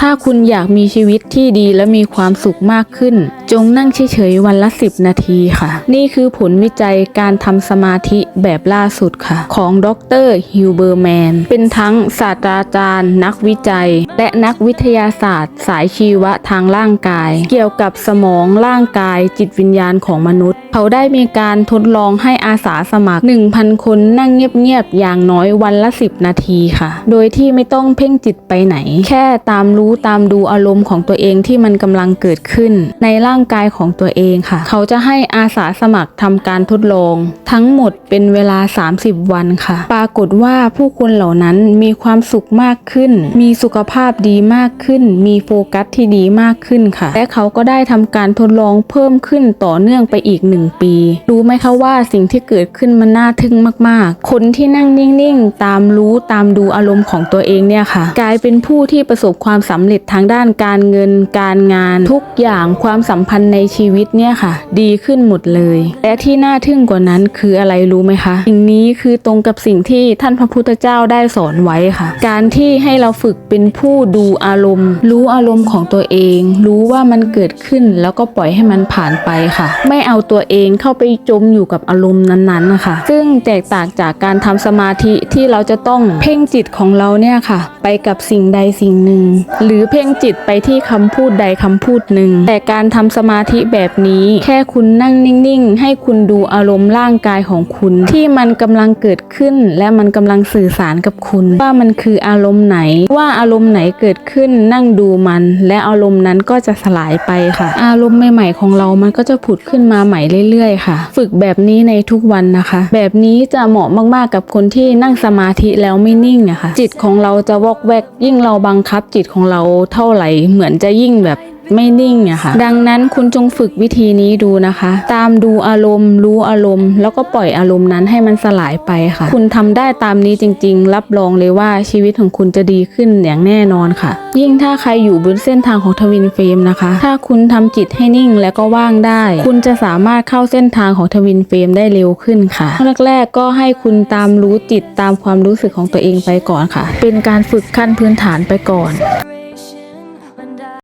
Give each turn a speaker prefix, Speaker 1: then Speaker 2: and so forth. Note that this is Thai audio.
Speaker 1: ถ้าคุณอยากมีชีวิตที่ดีและมีความสุขมากขึ้น จงนั่งเฉยๆวันละ 10 นาทีค่ะ นี่คือผลวิจัยการทำสมาธิแบบล่าสุดค่ะ ของดรฮิวเบอร์แมน เป็นทั้งศาสตราจารย์ นักวิจัย และนักวิทยาศาสตร์ สายชีวะทางร่างกาย เกี่ยวกับสมองร่างกายจิตวิญญาณของมนุษย์ เขาได้มีการทดลองให้อาสาสมัคร 1,000 คนนั่งเงียบๆ อย่างน้อยวันละ 10 นาทีค่ะ โดยที่ไม่ต้องเพ่งจิตไปไหน แค่ตามรู้ตามดูอารมณ์ของตัวเองที่มันกำลังเกิดขึ้น ในร่างกายของตัวเองค่ะ เขาจะให้อาสาสมัครทำการทดลอง ทั้งหมดเป็นเวลา 30 วันค่ะ ปรากฏว่าผู้คนเหล่านั้นมีความสุขมากขึ้น มีสุขภาพดีมากขึ้น มีโฟกัสที่ดีมากขึ้นค่ะ และเขาก็ได้ทำการทดลองเพิ่มขึ้นต่อเนื่องไปอีกหนึ่งปี รู้ไหมคะว่าสิ่งที่เกิดขึ้นมันน่าทึ่งมากๆ คนที่นั่งนิ่งๆ ตามรู้ตามดูอารมณ์ของตัวเองเนี่ยค่ะ กลายเป็นผู้ที่ประสบความสำเร็จทางด้านการเงิน การงาน ทุกอย่างความสัมพันธ์ในชีวิตเนี่ยค่ะ ดีขึ้นหมดเลย และที่น่าทึ่งกว่านั้นคืออะไรรู้ไหมคะสิ่งนี้คือตรงกับสิ่งที่ท่านพระพุทธเจ้าได้สอนไว้ค่ะ การที่ให้เราฝึกเป็นผู้ดูอารมณ์ รู้อารมณ์ของตัวเอง รู้ว่ามันเกิดขึ้นแล้วก็ปล่อยให้มันผ่านไปค่ะ ไม่เอาตัวเองเข้าไปจมอยู่กับอารมณ์นั้นๆนะคะซึ่งแตกต่างจากการทำสมาธิที่เราจะต้องเพ่งจิตของเราเนี่ยค่ะ ไปกับสิ่งใดสิ่งหนึ่ง หรือเพ่งจิตไปที่คำพูดใดคำพูดหนึ่ง แต่การทำสมาธิแบบนี้แค่คุณนั่งนิ่งๆ ให้คุณดูอารมณ์ร่างกายของคุณ ที่มันกำลังเกิดขึ้น และมันกำลังสื่อสารกับคุณ ว่ามันคืออารมณ์ไหน ว่าอารมณ์ไหนเกิดขึ้นนั่งดูมัน และอารมณ์นั้นก็จะสลายไปค่ะ อารมณ์ใหม่ๆของเรามันก็จะผุดขึ้นมาใหม่เรื่อยๆ ค่ะ ฝึกแบบนี้ในทุกวันนะคะ แบบนี้จะเหมาะมากๆกับคนที่นั่งสมาธิแล้วไม่นิ่งนะคะ จิตของเราจะวอกแวกยิ่งเราบังคับจิตของเราเท่าไหร่เหมือนจะยิ่งแบบ ไม่นิ่งอะค่ะดังนั้นคุณจงฝึกวิธีนี้ดูนะคะ ตามดูอารมณ์ รู้อารมณ์ แล้วก็ปล่อยอารมณ์นั้นให้มันสลายไปค่ะ คุณทำได้ตามนี้จริง ๆ รับรองเลยว่าชีวิตของคุณจะดีขึ้นอย่างแน่นอนค่ะ ยิ่งถ้าใครอยู่บนเส้นทางของทวินเฟรมนะคะ ถ้าคุณทำจิตให้นิ่งแล้วก็ว่างได้ คุณจะสามารถเข้าเส้นทางของทวินเฟรมได้เร็วขึ้นค่ะแรกๆก็ให้คุณตามรู้จิตตามความรู้สึกของตัวเองไปก่อนค่ะ เป็นการฝึกขั้นพื้นฐานไปก่อน